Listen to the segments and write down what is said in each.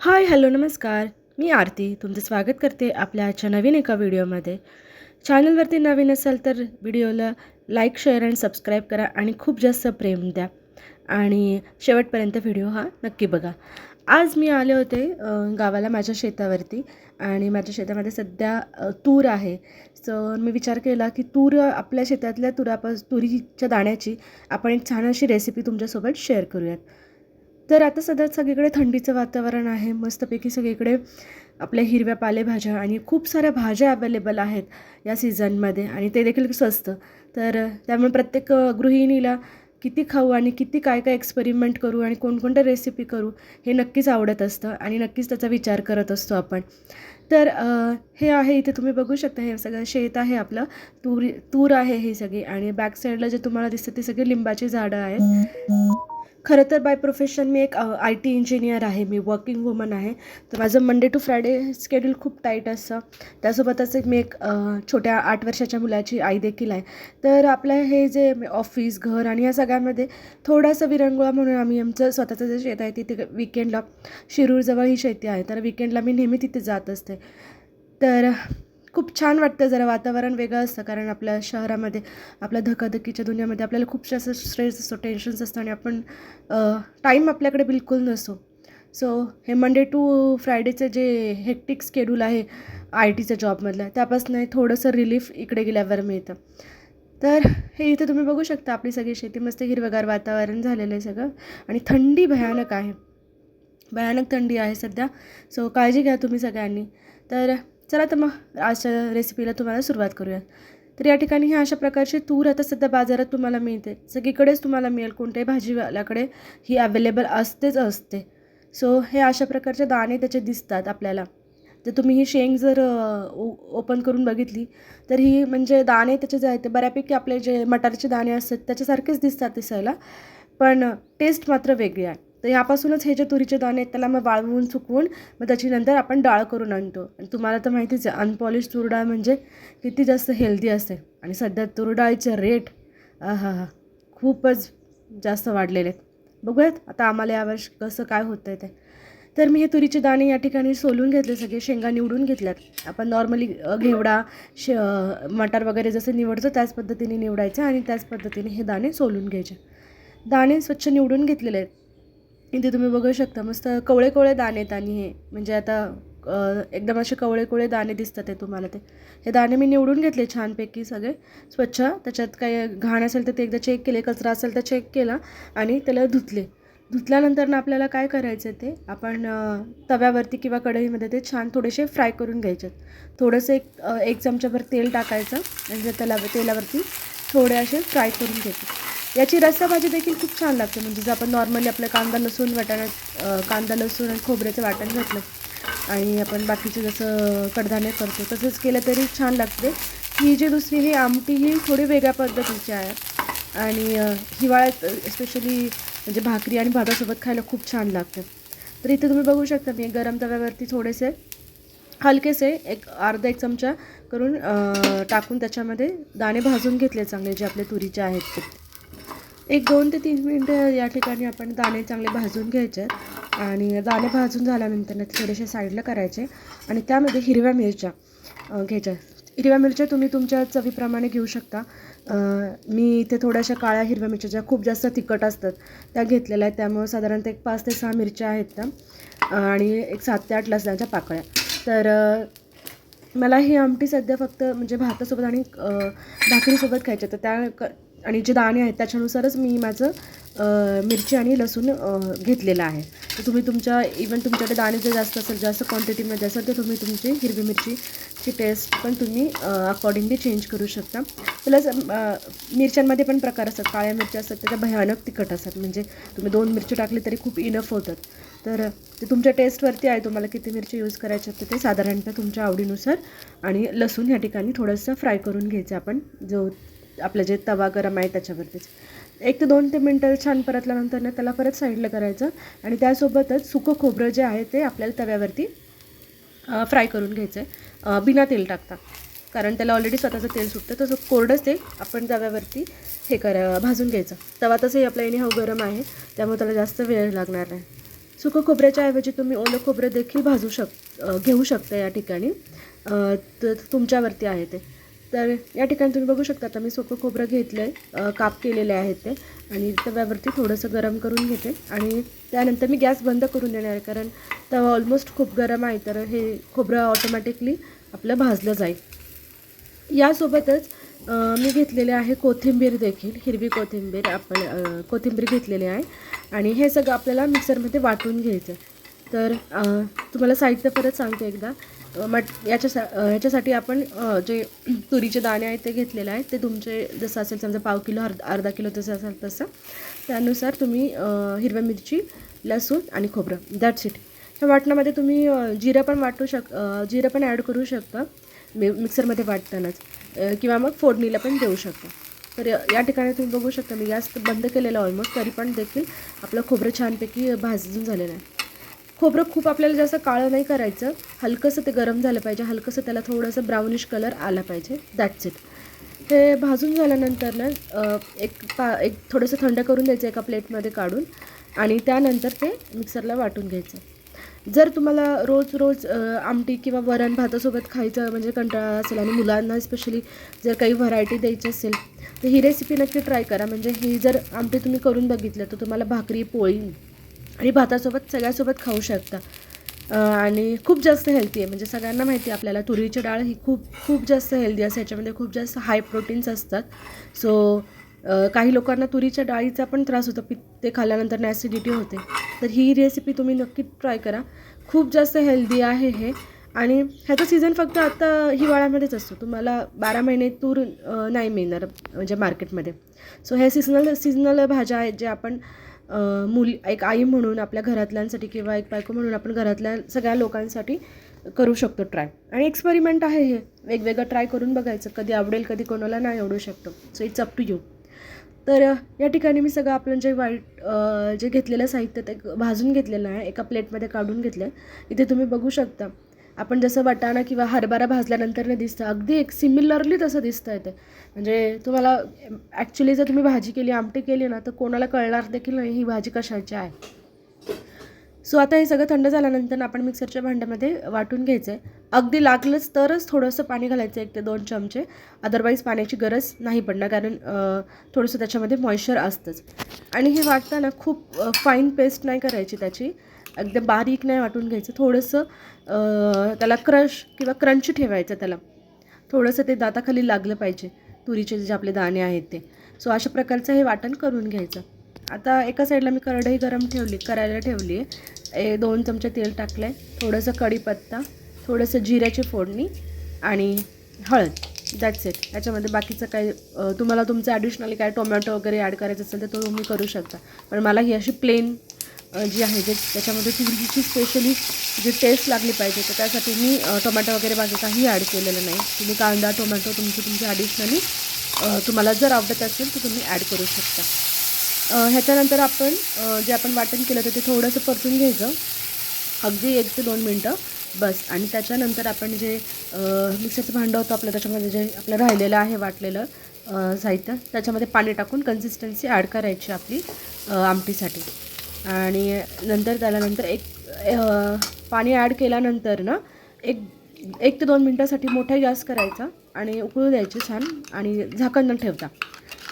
Hi hello नमस्कार. मी आरती. तुमचं स्वागत करते आपल्या आजच्या नवीन एका व्हिडिओमध्ये. चॅनलवरती नवीन असाल तर व्हिडिओला लाईक शेअर अँड सबस्क्राईब करा आणि खूप जास्त प्रेम द्या. आणि शेवटपर्यंत व्हिडिओ हा नक्की बघा. आज मी आले होते गावाला माझ्या शेतावरती आणि माझ्या शेतामध्ये सध्या तूर आहे. सो मी विचार केला की तूर आपल्या शेतातल्या तुरापास तुरीच्या दाण्याची आपण एक छान अशी रेसिपी तुमच्यासोबत शेअर करूयात. तर आता सध्या सगळीकडे थंडीचं वातावरण आहे. मस्तपैकी सगळीकडे आपल्या हिरव्या पालेभाज्या आणि खूप साऱ्या भाज्या अवेलेबल आहेत या सीझनमध्ये आणि ते देखील स्वस्त. तर त्यामुळे प्रत्येक गृहिणीला किती खाऊ आणि किती काय काय एक्सपेरिमेंट करू आणि कोणकोणत्या रेसिपी करू हे नक्कीच आवडत असतं आणि नक्कीच त्याचा विचार करत असतो आपण. तर हे आहे इथे तुम्ही बघू शकता हे सगळं शेत आहे आपलं. तूर तूर आहे हे सगळी आणि बॅक साईडला जे तुम्हाला दिसतं ते सगळे लिंबाची झाडं आहेत. खरं तर बाय प्रोफेशन मी एक आय टी इंजिनियर आहे. मी वर्किंग वुमन आहे. तर माझं मंडे टू फ्रायडे स्केड्यूल खूप टाईट असतं. त्यासोबतच एक मी एक छोट्या आठ वर्षाच्या मुलाची आई देखील आहे. तर आपलं हे जे ऑफिस घर आणि या सगळ्यामध्ये थोडासा विरंगुळा म्हणून आम्ही आमचं स्वतःचं जे शेत आहे तिथे विकेंडला शिरूरजवळ ही शेती आहे. तर विकेंडला मी नेहमी तिथे जात असते. तर खूप छान वाटतं जरा वातावरण वेगळं असतं कारण आपल्या शहरामध्ये आपल्या धकाधकीच्या दुनियामध्ये आपल्याला खूपशा असं स्ट्रेस असतो टेन्शन्स असतं आणि आपण टाईम आपल्याकडे बिलकुल नसतो. सो हे मंडे टू फ्रायडेचं जे हेक्टिक स्केड्यूल आहे आय टीच्या जॉबमधलं त्यापासून थोडंसं रिलीफ इकडे गेल्यावर मिळतं. तर हे इथे तुम्ही बघू शकता आपली सगळी शेती मस्त हिरवगार वातावरण झालेलं आहे सगळं आणि थंडी भयानक आहे. भयानक थंडी आहे सध्या. सो काळजी घ्या तुम्ही सगळ्यांनी. तर चला तर मग आजच्या रेसिपीला तुम्हाला सुरुवात करूया तर या ठिकाणी ही अशा प्रकारची तूर आता सध्या बाजारात तुम्हाला मिळते. सगळीकडेच तुम्हाला मिळेल. कोणत्याही भाजीवाल्याकडे ही अवेलेबल असतेच असते. सो हे अशा प्रकारचे दाणे त्याचे दिसतात आपल्याला. तर तुम्ही ही शेंग जर ओपन करून बघितली तर ही म्हणजे दाणे त्याचे जे आहेत ते बऱ्यापैकी आपले जे मटारचे दाणे असतात त्याच्यासारखेच दिसतात दिसायला. पण टेस्ट मात्र वेगळी आहे. तर ह्यापासूनच हे जे तुरीचे दाणे आहेत त्याला मग वाळवून सुकवून मग त्याची नंतर आपण डाळ करून आणतो. आणि तुम्हाला तर माहितीच आहे अनपॉलिश तूर डाळ म्हणजे किती जास्त हेल्दी असते. आणि सध्या तूर डाळीचे रेट हा हा खूपच जास्त वाढलेले आहेत. बघूयात आता आम्हाला यावर्षी कसं काय होतं आहे ते. तर मी हे तुरीचे दाणे या ठिकाणी सोलून घेतले सगळे शेंगा निवडून घेतल्यात. आपण नॉर्मली घेवडा शे मटार वगैरे जसं निवडतो त्याच पद्धतीने निवडायचे आणि त्याच पद्धतीने हे दाणे सोलून घ्यायचे. दाणे स्वच्छ निवडून घेतलेले आहेत. इथे तुम्ही बघू शकता मस्त कवळे कवळे दाणे आहेत आणि हे. म्हणजे आता एकदम असे कवळे कवळे दाणे दिसतात आहे तुम्हाला ते. हे दाणे मी निवडून घेतले छानपैकी सगळे. स्वच्छ त्याच्यात काही घाण असेल तर ते एकदा चेक केले कचरा असेल तर चेक केला आणि त्याला धुतले. धुतल्यानंतर ना आपल्याला काय करायचं ते आपण तव्यावरती किंवा कढईमध्ये ते छान थोडेसे फ्राय करून घ्यायचे थोडंसं एक एक चमचाभर तेल टाकायचं म्हणजे त्याला तेलावरती थोडे असे फ्राय करून घेते. याची रस्सा भाजी देखील खूप छान लागते. म्हणजे जर आपण नॉर्मली आपलं कांदा लसूण वाटाणा कांदा लसूण आणि खोबऱ्याचं वाटण घातलं आणि आपण बाकीचं जसं कडधान्य करतो तसंच केलं तरी छान लागते. ही जी दुसरी ही आमटी ही थोडी वेगळ्या पद्धतीची आहे. आणि हिवाळ्यात स्पेशली म्हणजे भाकरी आणि भातासोबत खायला खूप छान लागतं. तर इथे तुम्ही बघू शकता मी गरम तव्यावरती थोडेसे हलकेसे एक अर्धा एक चमचा करून टाकून त्याच्यामध्ये दाणे भाजून घेतले चांगले जे आपले तुरीचे आहेत ते. एक दोन ते तीन मिनटं या ठिकाणी आपण दाणे चांगले भाजून घ्यायचे आहेत आणि दाणे भाजून झाल्यानंतर थोडेसे साईडला करायचे आणि त्यामध्ये हिरव्या मिरच्या घ्यायच्या हिरव्या मिरच्या तुम्ही तुमच्या चवीप्रमाणे घेऊ शकता. मी इथे थोड्याशा काळ्या हिरव्या मिरच्या ज्या खूप जास्त तिखट असतात त्या घेतलेल्या आहेत. त्यामुळे साधारणतः एक पाच ते सहा मिरच्या आहेत त्या. आणि एक सात ते आठ लसणाच्या पाकळ्या. तर मला ही आमटी सध्या फक्त म्हणजे भातासोबत आणि भाकरीसोबत खायचे तर त्या क आणि जे दाणे आहेत त्याच्यानुसारच मी माझं मिरची आणि लसूण घेतलेलं आहे. तर तुम्ही तुमच्या इवन तुमच्याकडे दाणे जे जास्त असेल जास्त क्वांटिटीमध्ये असेल तर तुम्ही तुमची हिरवी मिरचीची टेस्ट पण तुम्ही अकॉर्डिंगली चेंज करू शकता. प्लस मिरच्यांमध्ये पण प्रकार असतात. काळ्या मिरच्या असतात त्याच्या भयानक तिखट असतात. म्हणजे तुम्ही दोन मिरची टाकली तरी खूप इनफ होतात. तर ते तुमच्या टेस्टवरती आहे तुम्हाला किती मिरची यूज करायची असते ते साधारणतः तुमच्या आवडीनुसार. आणि लसूण ह्या ठिकाणी थोडंसं फ्राय करून घ्यायचं आपण जो आपलं जे तवा गरम आहे त्याच्यावरतीच. एक ते दोन ते मिनटं छान परतल्यानंतर ना त्याला परत साईडला करायचं आणि त्यासोबतच सुकं खोबरं जे आहे ते आपल्याला तव्यावरती फ्राय करून घ्यायचं आहे बिना तेल टाकता. कारण त्याला ऑलरेडी स्वतःचं तेल सुटतं तसं कोरडंच तेल आपण तव्यावरती हे करा भाजून घ्यायचं. तवा तसंही आपला येणे हा गरम आहे त्यामुळे त्याला जास्त वेळ लागणार नाही. सुकं खोबऱ्याच्या ऐवजी तुम्ही ओलं खोबरं देखील भाजू शक घेऊ शकता या ठिकाणी. तर तुमच्यावरती आहे ते. तर या ठिकाणी तुम्ही बघू शकता आता मी सुकं खोबरं घेतलं आहे काप केलेले आहेत ते. आणि तव्यावरती थोडंसं गरम करून घेते. आणि त्यानंतर मी गॅस बंद करून देणार आहे कारण तवा ऑलमोस्ट खूप गरम आहे तर हे खोबरं ऑटोमॅटिकली आपलं भाजलं जाईल. यासोबतच मी घेतलेले आहे कोथिंबीर देखील हिरवी कोथिंबीर आपण कोथिंबीर घेतलेली आहे. आणि हे सगळं आपल्याला मिक्सरमध्ये वाटून घ्यायचं आहे. तर तुम्हाला साहित्य परत सांगते एकदा. मट याच्या ह्याच्यासाठी आपण जे तुरीचे दाणे आहेत ते घेतलेले आहेत. ते तुमचे जसं असेल समजा पाव किलो अर्ध अर्धा किलो तसं असेल तसं. त्यानुसार तुम्ही हिरव्या मिरची लसूण आणि खोबरं. दॅट्स इट ह्या वाटणामध्ये तुम्ही जिरं पण वाटू शक जिरं पण ॲड करू शकता. मि मिक्सरमध्ये वाटतानाच. किंवा मग फोडणीला पण देऊ शकता. तर या ठिकाणी तुम्ही बघू शकता मी गॅस बंद केलेला ऑलमोस्ट तरी पण देखील आपलं खोबरं छानपैकी भाजून झालेलं आहे. खोबरं खूप आपल्याला जास्त काळं नाही करायचं हलकंसं ते गरम झालं पाहिजे हलकंसं त्याला थोडंसं ब्राउनिश कलर आला पाहिजे दॅट्स इट हे भाजून झाल्यानंतर ना एक पा एक थोडंसं थंड करून द्यायचं एका प्लेटमध्ये काढून आणि त्यानंतर ते मिक्सरला वाटून घ्यायचं. जर तुम्हाला रोज रोज आमटी किंवा वरण भातासोबत खायचं म्हणजे कंटाळा असेल आणि मुलांना स्पेशली जर काही व्हरायटी द्यायची असेल तर ही रेसिपी नक्की ट्राय करा. म्हणजे ही जर आमटी तुम्ही करून बघितलं तर तुम्हाला भाकरी पोळी आणि भातासोबत सगळ्यासोबत खाऊ शकता. आणि खूप जास्त हेल्दी आहे. म्हणजे सगळ्यांना माहिती आहे आपल्याला तुरीची डाळ ही खूप खूप जास्त हेल्दी असते. याच्यामध्ये खूप जास्त हाय प्रोटीन्स असतात. सो काही लोकांना तुरीच्या डाळीचा पण त्रास होतो पी ते खाल्ल्यानंतर ॲसिडिटी होते. तर ही रेसिपी तुम्ही नक्की ट्राय करा. खूप जास्त हेल्दी आहे हे. आणि ह्याचा सीझन फक्त आता हिवाळ्यामध्येच असतो. तुम्हाला बारा महिने तूर नाही मिळणार म्हणजे मार्केटमध्ये सो हे सीझनल सीझनल भाज्या आहेत जे आपण मुली एक आई म्हणून आपल्या घरातल्यांसाठी किंवा एक बायको म्हणून आपण घरातल्या सगळ्या लोकांसाठी करू शकतो ट्राय आणि एक्सपेरिमेंट आहे हे. वेगवेगळं ट्राय करून बघायचं. कधी आवडेल कधी कोणाला नाही आवडू शकतो. So it's up to you तर या ठिकाणी मी सगळं आपलं जे वाईट जे घेतलेलं साहित्य ते भाजून घेतलेलं आहे एका प्लेटमध्ये काढून घेतलं आहे इथे तुम्ही बघू शकता. आपण जसं वाटाणा किंवा हरभरा भाजल्यानंतर दिसतं. अगदी एक सिमिलरली तसं दिसतं आहे ते म्हणजे तुम्हाला ॲक्च्युली जर तुम्ही भाजी केली आमटी केली ना तर कोणाला कळणार देखील नाही ही भाजी कशाची आहे. सो आता हे सगळं थंड झाल्यानंतर आपण मिक्सरच्या भांड्यामध्ये वाटून घ्यायचं आहे अगदी लागलंच तरच थोडंसं पाणी घालायचं एक ते दोन चमचे. अदरवाईज पाण्याची गरज नाही पडणार कारण थोडंसं त्याच्यामध्ये मॉइश्चर असतंच. आणि हे वाटताना खूप फाईन पेस्ट नाही करायची त्याची. एकदम बारीक नाही वाटून घ्यायचं. थोडंसं त्याला क्रश किंवा क्रंच ठेवायचं त्याला. थोडंसं ते दाताखाली लागलं पाहिजे. तुरीचे जे आपले दाणे आहेत ते. सो अशा प्रकारचं हे वाटण करून घ्यायचं. आता एका साईडला मी कढई गरम ठेवली करायला ठेवली आहे ए दोन चमचे तेल टाकलं आहे थोडंसं कढीपत्ता. थोडंसं जिऱ्याची फोडणी आणि हळद. दॅट्स इट याच्यामध्ये बाकीचं काही तुम्हाला तुमचं ॲडिशनली काय टोमॅटो वगैरे ॲड करायचं असेल तर तो तुम्ही करू शकता. पण मला ही अशी प्लेन जी आहे जे त्याच्यामध्ये तुरीची स्पेशली जी टेस्ट लागली पाहिजे तर त्यासाठी मी टोमॅटो वगैरे बाकी काही ॲड केलेलं नाही. तुम्ही कांदा टोमॅटो तुमचं तुमच्या ॲडिशनली तुम्हाला जर आवडत असेल तर तुम्ही ॲड करू शकता. ह्याच्यानंतर आपण जे आपण वाटण केलं तर ते थोडंसं परतून घ्यायचं. अगदी एक ते दोन मिनटं. बस. आणि त्याच्यानंतर आपण जे मिक्सरचं भांडं होतं आपलं त्याच्यामध्ये जे आपलं राहिलेलं आहे वाटलेलं साहित्य त्याच्यामध्ये पाणी टाकून कन्सिस्टन्सी ॲड करायची आपली आमटीसाठी. आणि नंतर त्याच्यानंतर एक पाणी ॲड केल्यानंतर ना एक एक ते दोन मिनटासाठी मोठा गॅस करायचा आणि उकळू द्यायचे छान आणि झाकण न ठेवता.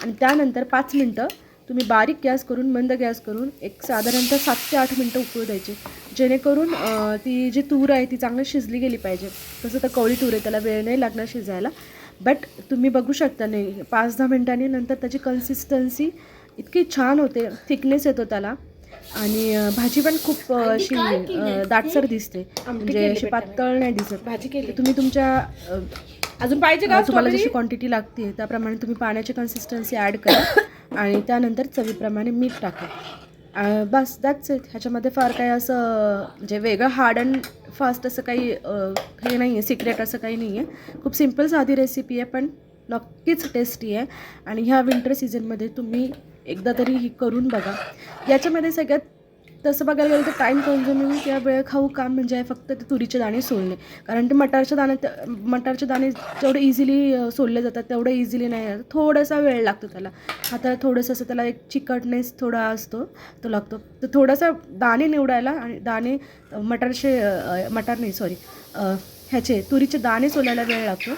आणि त्यानंतर पाच मिनटं तुम्ही बारीक गॅस करून मंद गॅस करून एक साधारणतः सात ते आठ मिनटं उकळू द्यायची. जेणेकरून ती जी तूर आहे ती चांगली शिजली गेली पाहिजे. तसं तर कवळी तूर आहे त्याला वेळ नाही लागणार शिजायला. बट तुम्ही बघू शकता नाही पाच दहा मिनटांनी नंतर त्याची कन्सिस्टन्सी इतकी छान होते थिकनेस येतो त्याला. आणि भाजी पण खूप अ, अशी दाटसर दिसते. म्हणजे अशी पातळ नाही दिसत. भाजी केली. तुम्ही तुमच्या अजून पाहिजे का तुम्हाला? जशी क्वांटिटी लागते त्याप्रमाणे तुम्ही पाण्याची कन्सिस्टन्सी ॲड करा. आणि त्यानंतर चवीप्रमाणे मीठ टाका बस दॅट्स इट ह्याच्यामध्ये फार काही असं म्हणजे वेगळं हार्ड अँड फास्ट असं काही हे नाही आहे सिक्रेट असं काही नाही आहे खूप सिंपल साधी रेसिपी आहे पण नक्कीच टेस्टी आहे. आणि ह्या विंटर सीझनमध्ये तुम्ही एकदा तरी ही करून बघा. याच्यामध्ये सगळ्यात तसं बघायला गेलं तर टाईम कन्झ्युमिंग किंवा वेळ खाऊ काम म्हणजे आहे फक्त ते तुरीचे दाणे सोलणे. कारण ते मटारच्या दाण्यात मटारचे दाणे जेवढे इझिली सोलले जातात तेवढं इझिली नाही. थोडासा वेळ लागतो त्याला. आता थोडंसं असं त्याला एक चिकटनेस थोडा असतो तो लागतो. तर थोडासा दाणे निवडायला आणि दाणे मटारचे मटार नाही सॉरी ह्याचे तुरीचे दाणे सोलायला वेळ लागतो.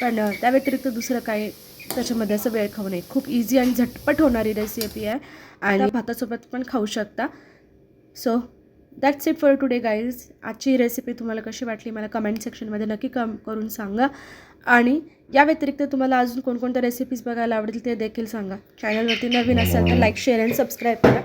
पण त्या व्यतिरिक्त दुसरं काही त्याच्यामध्ये असं वेळ खाऊ नये. खूप इझी आणि झटपट होणारी रेसिपी आहे. आणि भातासोबत पण खाऊ शकता. So that's it for today guys आजची रेसिपी तुम्हाला कशी वाटली मला कमेंट सेक्शनमध्ये नक्की कम करून सांगा. आणि या व्यतिरिक्त तुम्हाला अजून कोणकोणत्या रेसिपीज बघायला आवडेल ते देखील सांगा. चॅनलवरती नवीन असेल तर लाईक शेअर अँड सबस्क्राईब करा.